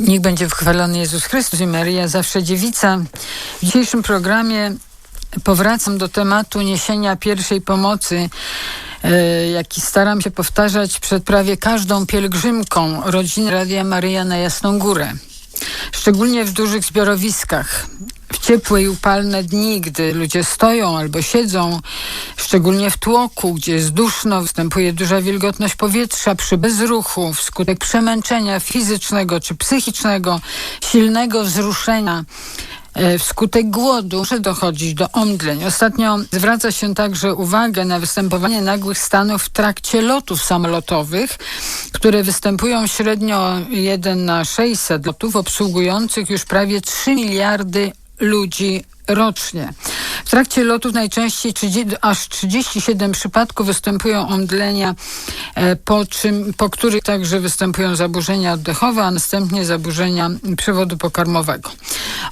Niech będzie wychwalony Jezus Chrystus i Maria zawsze dziewica. W dzisiejszym programie powracam do tematu niesienia pierwszej pomocy, e, jaki staram się powtarzać przed prawie każdą pielgrzymką rodziny Radia Maryja na Jasną Górę. Szczególnie w dużych zbiorowiskach, w ciepłe i upalne dni, gdy ludzie stoją albo siedzą, szczególnie w tłoku, gdzie jest duszno, występuje duża wilgotność powietrza przy bezruchu, wskutek przemęczenia fizycznego czy psychicznego, silnego wzruszenia. E, wskutek głodu może dochodzić do omdleń. Ostatnio zwraca się także uwagę na występowanie nagłych stanów w trakcie lotów samolotowych, które występują średnio 1 na 600 lotów obsługujących już prawie 3 miliardy ludzi rocznie. W trakcie lotów najczęściej 30, aż 37 przypadków występują omdlenia, e, po, czym, po których także występują zaburzenia oddechowe, a następnie zaburzenia przewodu pokarmowego.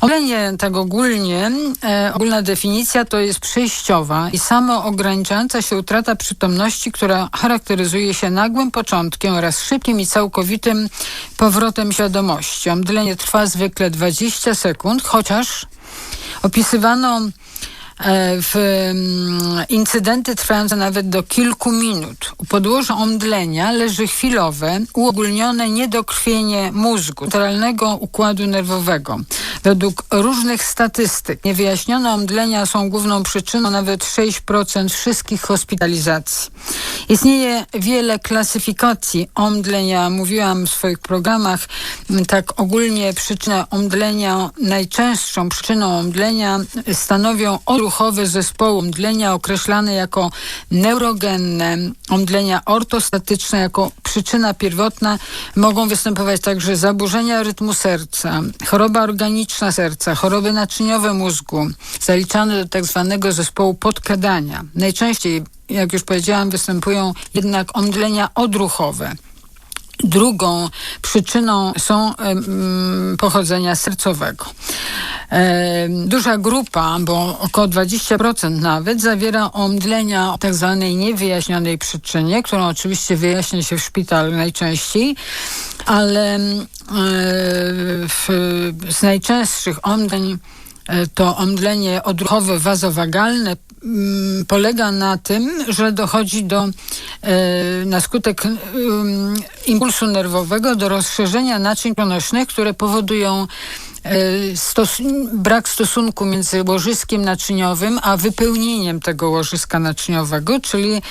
Omdlenie tak ogólnie, e, ogólna definicja to jest przejściowa i samo ograniczająca się utrata przytomności, która charakteryzuje się nagłym początkiem oraz szybkim i całkowitym powrotem świadomości. Omdlenie trwa zwykle 20 sekund, chociaż opisywano w mm, incydenty trwające nawet do kilku minut. U podłoża omdlenia leży chwilowe, uogólnione niedokrwienie mózgu, centralnego układu nerwowego. Według różnych statystyk niewyjaśnione omdlenia są główną przyczyną nawet 6% wszystkich hospitalizacji. Istnieje wiele klasyfikacji omdlenia. Mówiłam w swoich programach, tak ogólnie przyczyna omdlenia, najczęstszą przyczyną omdlenia stanowią odruch ruchowe zespołu omdlenia określane jako neurogenne, omdlenia ortostatyczne jako przyczyna pierwotna mogą występować także zaburzenia rytmu serca, choroba organiczna serca, choroby naczyniowe mózgu, zaliczane do tak zwanego zespołu podkadania. Najczęściej, jak już powiedziałam, występują jednak omdlenia odruchowe. Drugą przyczyną są pochodzenia sercowego. Duża grupa, bo około 20% nawet, zawiera omdlenia o tak zwanej niewyjaśnionej przyczynie, którą oczywiście wyjaśnia się w szpitalu najczęściej, ale w, z najczęstszych omdleń e, to omdlenie odruchowe wazowagalne polega na tym, że dochodzi do, e, na skutek impulsu nerwowego do rozszerzenia naczyń ponośnych, które powodują E, stos brak stosunku między łożyskiem naczyniowym a wypełnieniem tego łożyska naczyniowego, czyli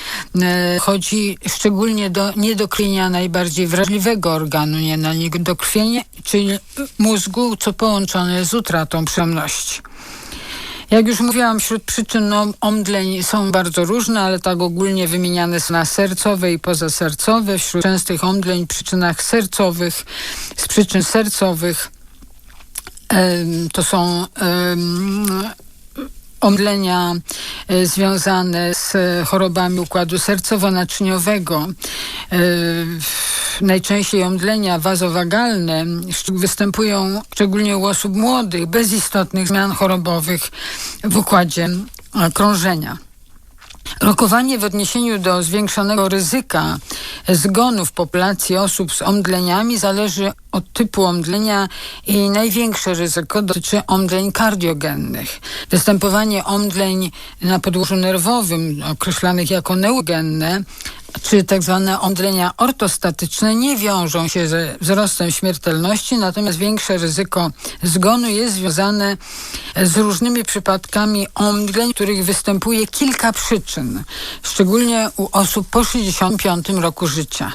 e, chodzi szczególnie do niedokrwienia najbardziej wrażliwego organu, nie na niedokrwienie, czyli mózgu, co połączone z utratą przyjemności. Jak już mówiłam, wśród przyczyn omdleń są bardzo różne, ale tak ogólnie wymieniane są na sercowe i pozasercowe. Wśród częstych omdleń przyczynach sercowych, z przyczyn sercowych to są omdlenia e, związane z chorobami układu sercowo-naczyniowego. E, najczęściej omdlenia wazowagalne występują szczególnie u osób młodych, bez istotnych zmian chorobowych w układzie krążenia. Rokowanie w odniesieniu do zwiększonego ryzyka zgonu w populacji osób z omdleniami zależy od typu omdlenia i największe ryzyko dotyczy omdleń kardiogennych. Występowanie omdleń na podłożu nerwowym, określanych jako neugenne, czy tak zwane omdlenia ortostatyczne nie wiążą się ze wzrostem śmiertelności, natomiast większe ryzyko zgonu jest związane z różnymi przypadkami omdleń, których występuje kilka przyczyn, szczególnie u osób po 65 roku życia.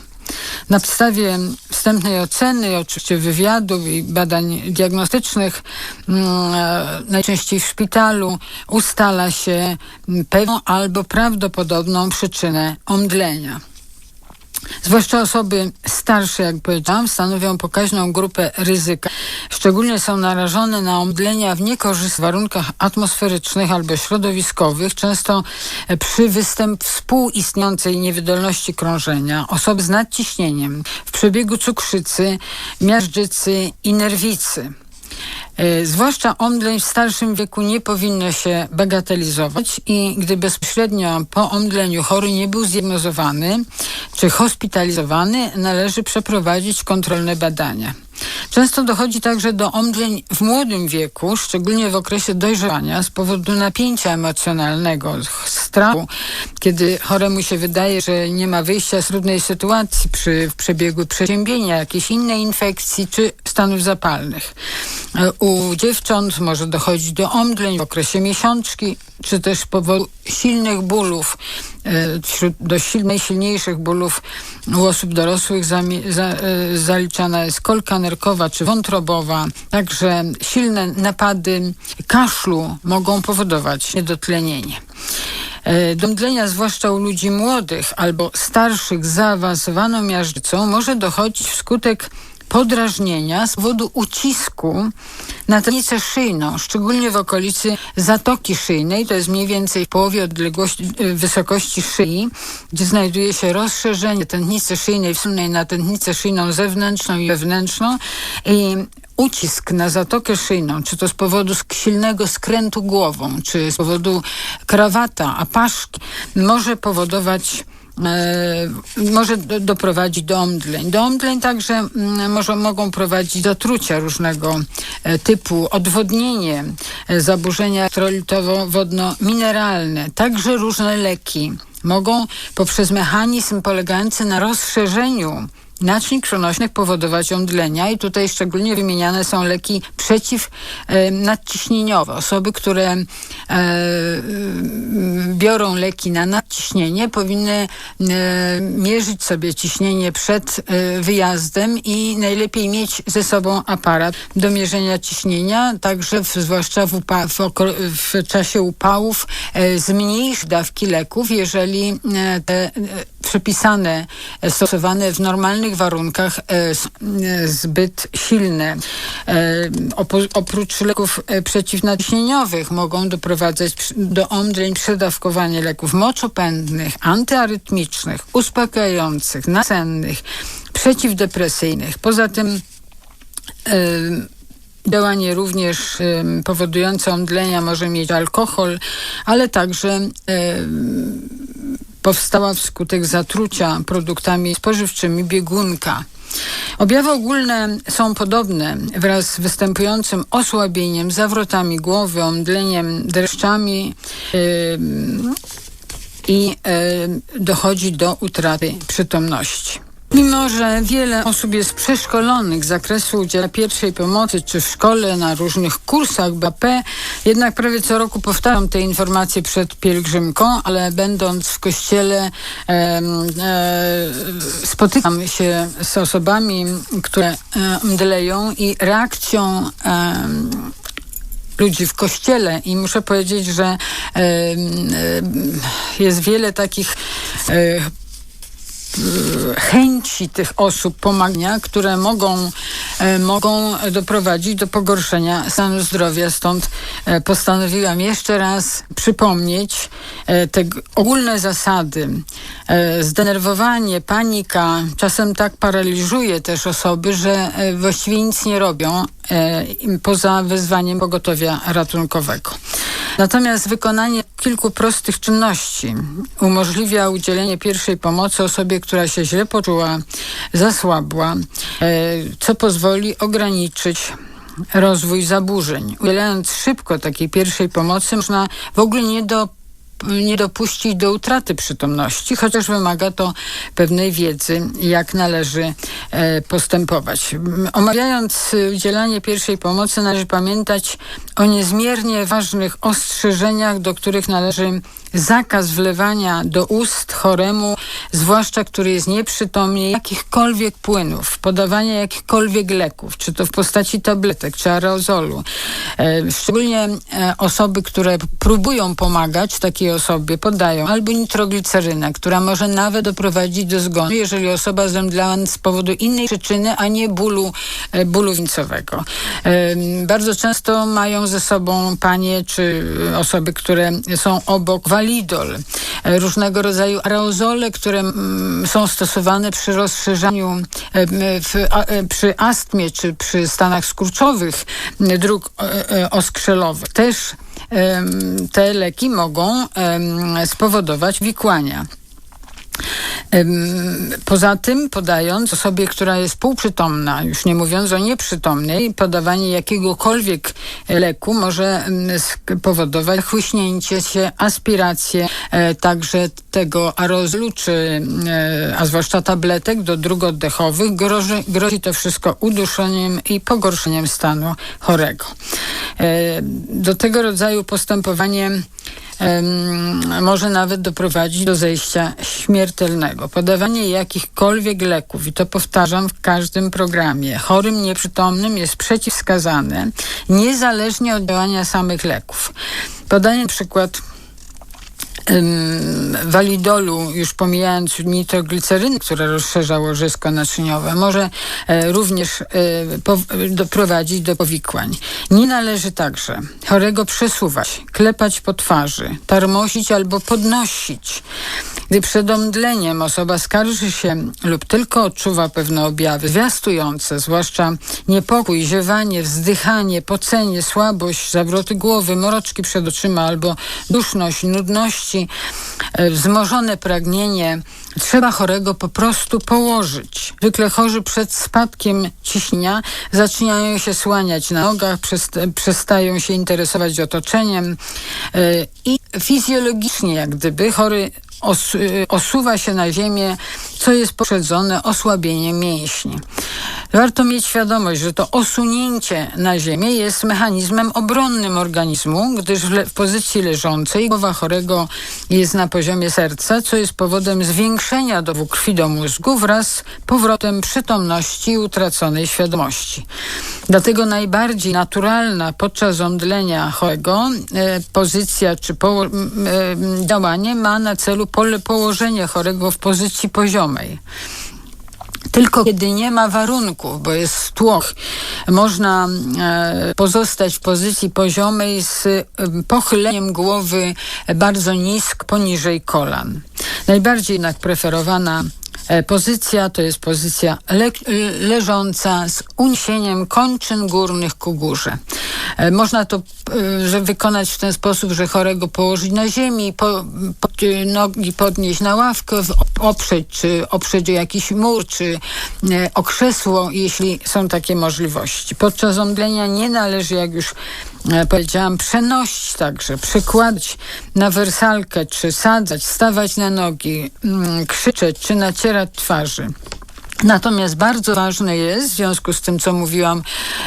Na podstawie wstępnej oceny, oczywiście wywiadów i badań diagnostycznych, mm, e, najczęściej w szpitalu, ustala się pewną albo prawdopodobną przyczynę omdlenia. Zwłaszcza osoby starsze, jak powiedziałam, stanowią pokaźną grupę ryzyka. Szczególnie są narażone na omdlenia w niekorzystnych warunkach atmosferycznych albo środowiskowych, często przy występ współistniejącej niewydolności krążenia, osoby z nadciśnieniem, w przebiegu cukrzycy, miażdżycy i nerwicy. E, zwłaszcza omdleń w starszym wieku nie powinno się bagatelizować i gdy bezpośrednio po omdleniu chory nie był zdiagnozowany czy hospitalizowany, należy przeprowadzić kontrolne badania. Często dochodzi także do omdleń w młodym wieku, szczególnie w okresie dojrzewania z powodu napięcia emocjonalnego, strachu, kiedy choremu się wydaje, że nie ma wyjścia z trudnej sytuacji przy w przebiegu przeziębienia, jakiejś innej infekcji czy stanów zapalnych. U dziewcząt może dochodzić do omdleń w okresie miesiączki, czy też z powodu silnych bólów, e, do najsilniejszych bólów u osób dorosłych e, zaliczana jest kolka nerkowa czy wątrobowa. Także silne napady kaszlu mogą powodować niedotlenienie. E, do mdlenia, zwłaszcza u ludzi młodych albo starszych zaawansowaną miażdżycą, może dochodzić wskutek podrażnienia z powodu ucisku na tętnicę szyjną, szczególnie w okolicy zatoki szyjnej, to jest mniej więcej w połowie odległości, y, wysokości szyi, gdzie znajduje się rozszerzenie tętnicy szyjnej wsunnej na tętnicę szyjną zewnętrzną i wewnętrzną. I ucisk na zatokę szyjną, czy to z powodu silnego skrętu głową, czy z powodu krawata, apaszki, może powodować E, może do, doprowadzić do omdleń. Do omdleń także mm, może, mogą prowadzić do trucia różnego e, typu, odwodnienie, e, zaburzenia elektrolitowo-wodno-mineralne, także różne leki mogą poprzez mechanizm polegający na rozszerzeniu naczyń krwionośnych powodować omdlenia i tutaj szczególnie wymieniane są leki przeciwnadciśnieniowe. Osoby, które e, biorą leki na nadciśnienie powinny e, mierzyć sobie ciśnienie przed e, wyjazdem i najlepiej mieć ze sobą aparat do mierzenia ciśnienia, także w, zwłaszcza w, w, w, czasie upałów zmniejszyć dawki leków, jeżeli te przepisane, stosowane w normalnych warunkach e, e, zbyt silne. E, oprócz leków przeciwnadciśnieniowych mogą doprowadzać do omdleń przedawkowanie leków moczopędnych, antyarytmicznych, uspokajających, nasennych, przeciwdepresyjnych. Poza tym Działanie również powodujące omdlenia może mieć alkohol, ale także powstała wskutek zatrucia produktami spożywczymi biegunka. Objawy ogólne są podobne wraz z występującym osłabieniem, zawrotami głowy, omdleniem, dreszczami i dochodzi do utraty przytomności. Mimo, że wiele osób jest przeszkolonych z zakresu udziału pierwszej pomocy, czy w szkole, na różnych kursach BP, jednak prawie co roku powtarzam te informacje przed pielgrzymką, ale będąc w kościele e, e, spotykam się z osobami, które e, mdleją i reakcją ludzi w kościele. I muszę powiedzieć, że jest wiele takich chęci tych osób pomagania, które mogą, e, mogą doprowadzić do pogorszenia stanu zdrowia. Stąd e, postanowiłam jeszcze raz przypomnieć e, te ogólne zasady. Zdenerwowanie, panika czasem tak paraliżuje też osoby, że właściwie nic nie robią poza wezwaniem pogotowia ratunkowego. Natomiast wykonanie kilku prostych czynności umożliwia udzielenie pierwszej pomocy osobie, która się źle poczuła, zasłabła, e, co pozwoli ograniczyć rozwój zaburzeń. Udzielając szybko takiej pierwszej pomocy, można w ogóle nie do nie dopuścić do utraty przytomności, chociaż wymaga to pewnej wiedzy, jak należy e, postępować. Omawiając udzielanie pierwszej pomocy, należy pamiętać o niezmiernie ważnych ostrzeżeniach, do których należy zakaz wlewania do ust choremu, zwłaszcza który jest nieprzytomny, jakichkolwiek płynów, podawania jakichkolwiek leków, czy to w postaci tabletek, czy aerozolu. E, szczególnie e, osoby, które próbują pomagać takiej osobie, podają albo nitroglicerynę, która może nawet doprowadzić do zgonu, jeżeli osoba zemdlała z powodu innej przyczyny, a nie bólu, e, bólu wieńcowego. Bardzo często mają ze sobą panie czy osoby, które są obok e, różnego rodzaju aerozole, które mm, są stosowane przy rozszerzaniu, e, e, przy astmie czy przy stanach skurczowych dróg oskrzelowych. Też te leki mogą spowodować wikłania. Poza tym, podając osobie, która jest półprzytomna, już nie mówiąc o nieprzytomnej, podawanie jakiegokolwiek leku może powodować chłyśnięcie się, aspirację e, także tego aerozolu, czy, e, a zwłaszcza tabletek do dróg oddechowych. Grozi, grozi to wszystko uduszeniem i pogorszeniem stanu chorego. E, do tego rodzaju postępowanie może nawet doprowadzić do zejścia śmiertelnego. Podawanie jakichkolwiek leków, i to powtarzam w każdym programie, chorym nieprzytomnym jest przeciwwskazane, niezależnie od działania samych leków. Podanie przykład walidolu, już pomijając nitrogliceryn, która rozszerza łożysko naczyniowe, może e, również e, doprowadzić do powikłań. Nie należy także chorego przesuwać, klepać po twarzy, tarmosić albo podnosić. Gdy przed omdleniem osoba skarży się lub tylko odczuwa pewne objawy zwiastujące, zwłaszcza niepokój, ziewanie, wzdychanie, pocenie, słabość, zawroty głowy, moroczki przed oczyma albo duszność, nudności, E, wzmożone pragnienie, trzeba chorego po prostu położyć. Zwykle chorzy przed spadkiem ciśnienia zaczynają się słaniać na nogach, przestają się interesować otoczeniem e, i fizjologicznie jak gdyby chory osuwa się na ziemię, co jest poprzedzone osłabieniem mięśni. Warto mieć świadomość, że to osunięcie na ziemię jest mechanizmem obronnym organizmu, gdyż w pozycji leżącej głowa chorego jest na poziomie serca, co jest powodem zwiększenia dowu krwi do mózgu wraz z powrotem przytomności i utraconej świadomości. Dlatego najbardziej naturalna podczas omdlenia chorego e, pozycja czy po, e, działanie ma na celu pole położenie chorego w pozycji poziomej. Tylko kiedy nie ma warunków, bo jest tłoch, można e, pozostać w pozycji poziomej z e, pochyleniem głowy bardzo nisko poniżej kolan. Najbardziej jednak preferowana E, pozycja to jest pozycja le leżąca z uniesieniem kończyn górnych ku górze. E, można to e, że wykonać w ten sposób, że chorego położyć na ziemi, po, po, nogi podnieść na ławkę, oprzeć, czy oprzeć o jakiś mur, czy o krzesło, jeśli są takie możliwości. Podczas omdlenia nie należy, jak już powiedziałam, przenosić także, przykładać na wersalkę, czy sadzać, stawać na nogi, mm, krzyczeć, czy nacierać twarzy. Natomiast bardzo ważne jest, w związku z tym, co mówiłam,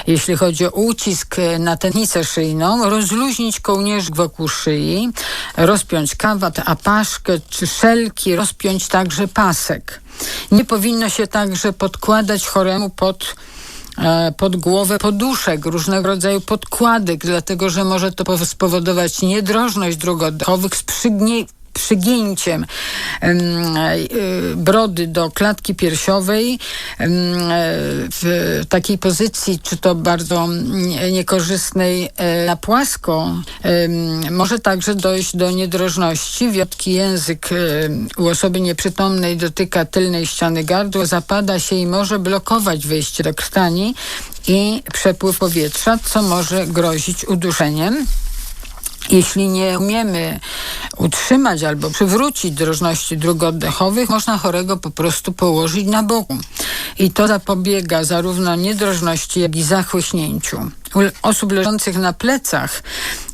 jeśli chodzi o ucisk na tętnicę szyjną, rozluźnić kołnierz wokół szyi, rozpiąć kawat, apaszkę czy szelki, rozpiąć także pasek. Nie powinno się także podkładać choremu pod E, pod głowę poduszek, różnego rodzaju podkładek, dlatego że może to spowodować niedrożność dróg oddechowych przygięciem e, brody do klatki piersiowej w takiej pozycji, czy to bardzo niekorzystnej e, na płasko, może także dojść do niedrożności. Wiotki język u osoby nieprzytomnej dotyka tylnej ściany gardła, zapada się i może blokować wejście do krtani i przepływ powietrza, co może grozić uduszeniem. Jeśli nie umiemy utrzymać albo przywrócić drożności dróg oddechowych, można chorego po prostu położyć na boku. I to zapobiega zarówno niedrożności, jak i zachłyśnięciu. U osób leżących na plecach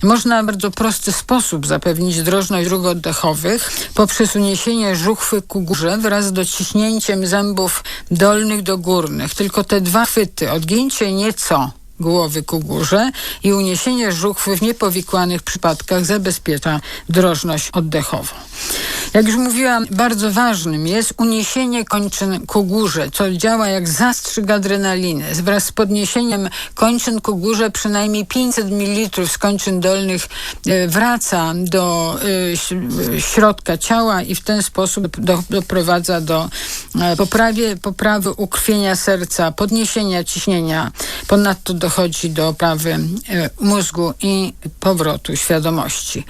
można w bardzo prosty sposób zapewnić drożność dróg oddechowych poprzez uniesienie żuchwy ku górze wraz z dociśnięciem zębów dolnych do górnych. Tylko te dwa chwyty, odgięcie nieco głowy ku górze i uniesienie żuchwy w niepowikłanych przypadkach zabezpiecza drożność oddechową. Jak już mówiłam, bardzo ważnym jest uniesienie kończyn ku górze, co działa jak zastrzyk adrenaliny. Wraz z podniesieniem kończyn ku górze przynajmniej 500 ml z kończyn dolnych e, wraca do e, środka ciała i w ten sposób do, doprowadza do e, poprawie, poprawy ukrwienia serca, podniesienia ciśnienia. Ponadto dochodzi do poprawy mózgu i powrotu świadomości.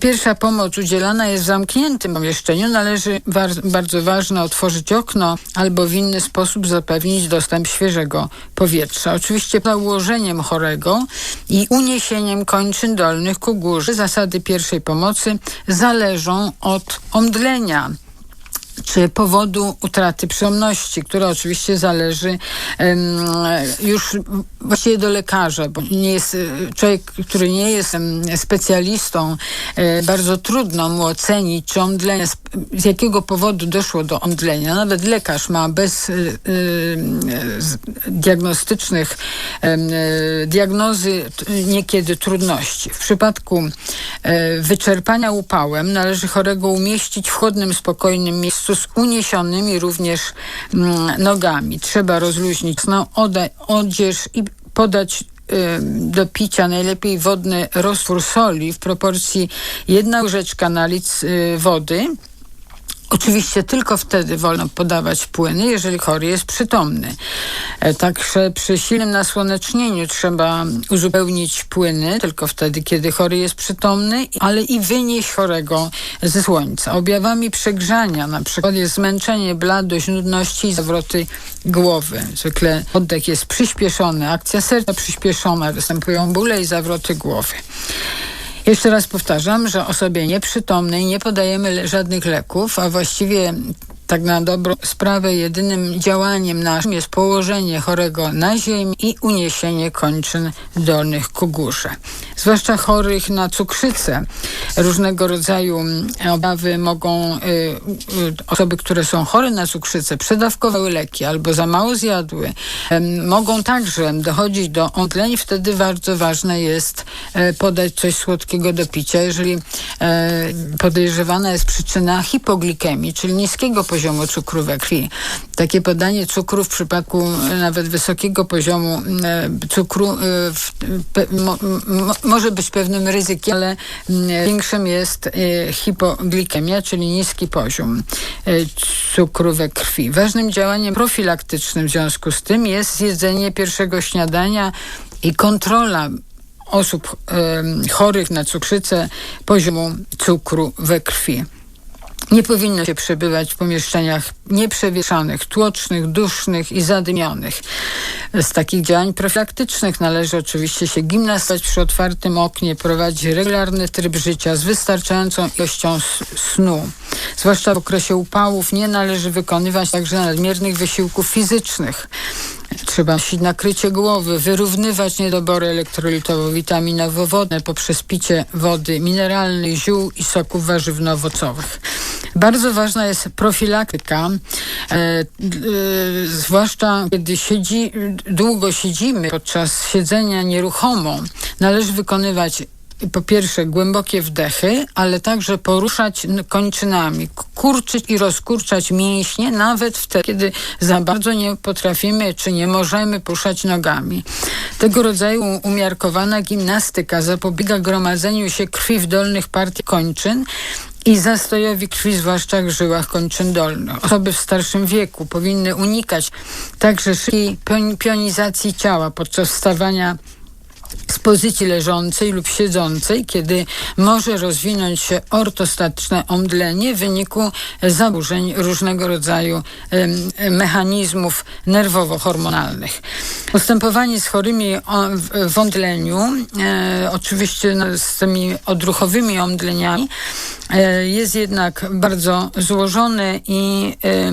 Pierwsza pomoc udzielana jest w zamkniętym pomieszczeniu należy bardzo ważne otworzyć okno albo w inny sposób zapewnić dostęp świeżego powietrza. Oczywiście założeniem chorego i uniesieniem kończyn dolnych ku górze zasady pierwszej pomocy zależą od omdlenia czy powodu utraty przytomności, która oczywiście zależy już właściwie do lekarza, bo nie jest człowiek, który nie jest specjalistą, e, bardzo trudno mu ocenić, czy omdlenie, z, jakiego powodu doszło do omdlenia. Nawet lekarz ma bez y, y, diagnostycznych diagnozy niekiedy trudności. W przypadku wyczerpania upałem należy chorego umieścić w chłodnym, spokojnym miejscu z uniesionymi również mm, nogami. Trzeba rozluźnić no, odzież i podać do picia najlepiej wodny roztwór soli w proporcji jedna łyżeczka na litr wody Oczywiście tylko wtedy wolno podawać płyny, jeżeli chory jest przytomny. E, także przy silnym nasłonecznieniu trzeba uzupełnić płyny, tylko wtedy, kiedy chory jest przytomny, ale i wynieść chorego ze słońca. Objawami przegrzania na przykład jest zmęczenie, bladość, nudności i zawroty głowy. Zwykle oddech jest przyspieszony, akcja serca przyspieszona, występują bóle i zawroty głowy. Jeszcze raz powtarzam, że osobie nieprzytomnej nie podajemy żadnych leków, a właściwie tak na dobrą sprawę jedynym działaniem naszym jest położenie chorego na ziemi i uniesienie kończyn dolnych ku górze. Zwłaszcza chorych na cukrzycę. Różnego rodzaju obawy mogą y, y, osoby, które są chore na cukrzycę, przedawkowały leki albo za mało zjadły, y, mogą także dochodzić do omdleń. Wtedy bardzo ważne jest y, podać coś słodkiego do picia. Jeżeli y, podejrzewana jest przyczyna hipoglikemii, czyli niskiego poziomu poziomu cukru we krwi. Takie podanie cukru w przypadku nawet wysokiego poziomu e, cukru e, w, mo, mo, może być pewnym ryzykiem, ale większym jest e, hipoglikemia, czyli niski poziom cukru we krwi. Ważnym działaniem profilaktycznym w związku z tym jest zjedzenie pierwszego śniadania i kontrola osób chorych na cukrzycę poziomu cukru we krwi. Nie powinno się przebywać w pomieszczeniach nieprzewieszanych, tłocznych, dusznych i zadymionych. Z takich działań profilaktycznych należy oczywiście się gimnastować przy otwartym oknie, prowadzić regularny tryb życia z wystarczającą ilością snu. Zwłaszcza w okresie upałów nie należy wykonywać także nadmiernych wysiłków fizycznych. Trzeba nosić nakrycie głowy, wyrównywać niedobory elektrolitowo-witaminowo-wodne poprzez picie wody mineralnej, ziół i soków warzywno-owocowych. Bardzo ważna jest profilaktyka, e, e, zwłaszcza kiedy siedzi, długo siedzimy podczas siedzenia nieruchomo. Należy wykonywać po pierwsze głębokie wdechy, ale także poruszać kończynami, kurczyć i rozkurczać mięśnie, nawet wtedy, kiedy za bardzo nie potrafimy czy nie możemy poruszać nogami. Tego rodzaju umiarkowana gimnastyka zapobiega gromadzeniu się krwi w dolnych partiach kończyn i zastojowi krwi, zwłaszcza w żyłach kończyn dolnych. Osoby w starszym wieku powinny unikać także szybkiej pionizacji ciała podczas wstawania z pozycji leżącej lub siedzącej, kiedy może rozwinąć się ortostatyczne omdlenie w wyniku zaburzeń różnego rodzaju mechanizmów nerwowo-hormonalnych. Postępowanie z chorymi w omdleniu, e, oczywiście z tymi odruchowymi omdleniami, jest jednak bardzo złożone i e,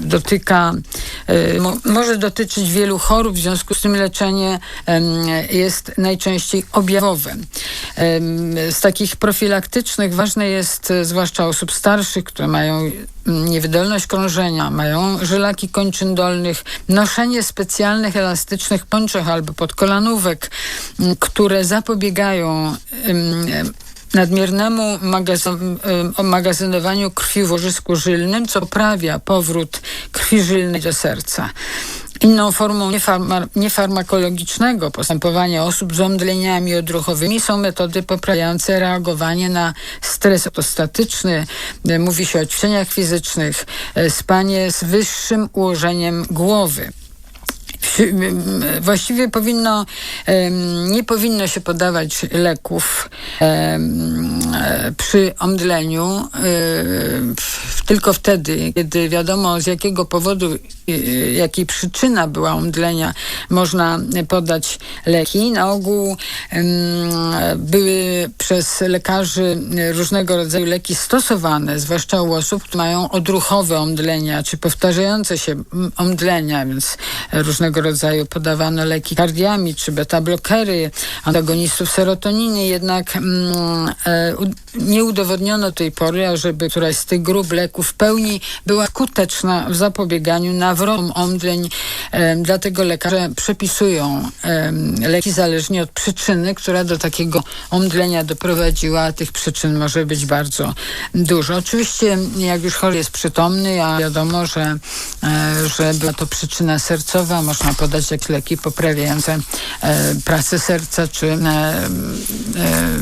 dotyka, może dotyczyć wielu chorób, w związku z tym leczenie jest najczęściej objawowe. Z takich profilaktycznych ważne jest, e, zwłaszcza osób starszych, które mają niewydolność krążenia, mają żylaki kończyn dolnych, noszenie specjalnych elastycznych pończech albo podkolanówek, które zapobiegają nadmiernemu magazynowaniu krwi w łożysku żylnym, co poprawia powrót krwi żylnej do serca. Inną formą niefarma, niefarmakologicznego postępowania osób z omdleniami odruchowymi są metody poprawiające reagowanie na stres ortostatyczny. Mówi się o ćwiczeniach fizycznych, e, spanie z wyższym ułożeniem głowy właściwie powinno, nie powinno się podawać leków e, przy omdleniu e, tylko wtedy, kiedy wiadomo z jakiego powodu, e, jakiej przyczyna była omdlenia, można podać leki. Na ogół były przez lekarzy różnego rodzaju leki stosowane, zwłaszcza u osób, które mają odruchowe omdlenia, czy powtarzające się omdlenia, więc różnego rodzaju podawano leki kardiami, czy beta-blokery, antagonistów serotoniny, jednak mm, e, nie udowodniono tej pory, ażeby któraś z tych grup leków w pełni była skuteczna w zapobieganiu nawrotom omdleń. E, dlatego lekarze przepisują e, leki zależnie od przyczyny, która do takiego omdlenia doprowadziła. Tych przyczyn może być bardzo dużo. Oczywiście, jak już chory jest przytomny, a wiadomo, że, że była to przyczyna sercowa, można podać jakieś leki poprawiające pracę serca czy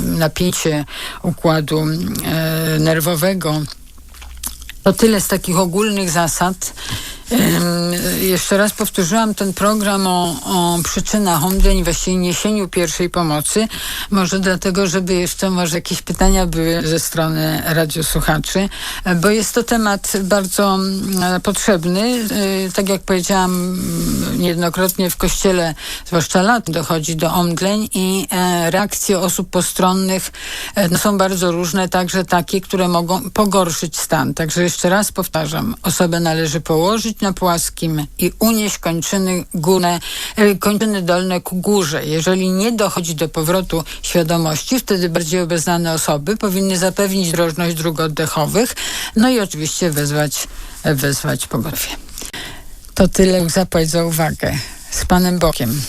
napięcie układu e, nerwowego. To tyle z takich ogólnych zasad. Jeszcze raz powtórzyłam ten program o, o przyczynach omdleń, właściwie niesieniu pierwszej pomocy. Może dlatego, żeby jeszcze może jakieś pytania były ze strony radiosłuchaczy, bo jest to temat bardzo mm, potrzebny. Y, tak jak powiedziałam, niejednokrotnie w kościele, zwłaszcza lat, dochodzi do omdleń i e, reakcje osób postronnych e, no, są bardzo różne, także takie, które mogą pogorszyć stan. Także jeszcze raz powtarzam, osobę należy położyć na płaskim i unieść kończyny górne, e, kończyny dolne ku górze. Jeżeli nie dochodzi do powrotu świadomości, wtedy bardziej obeznane osoby powinny zapewnić drożność dróg oddechowych, no i oczywiście wezwać, wezwać pogotowie. To tyle za uwagę. Z Panem Bokiem.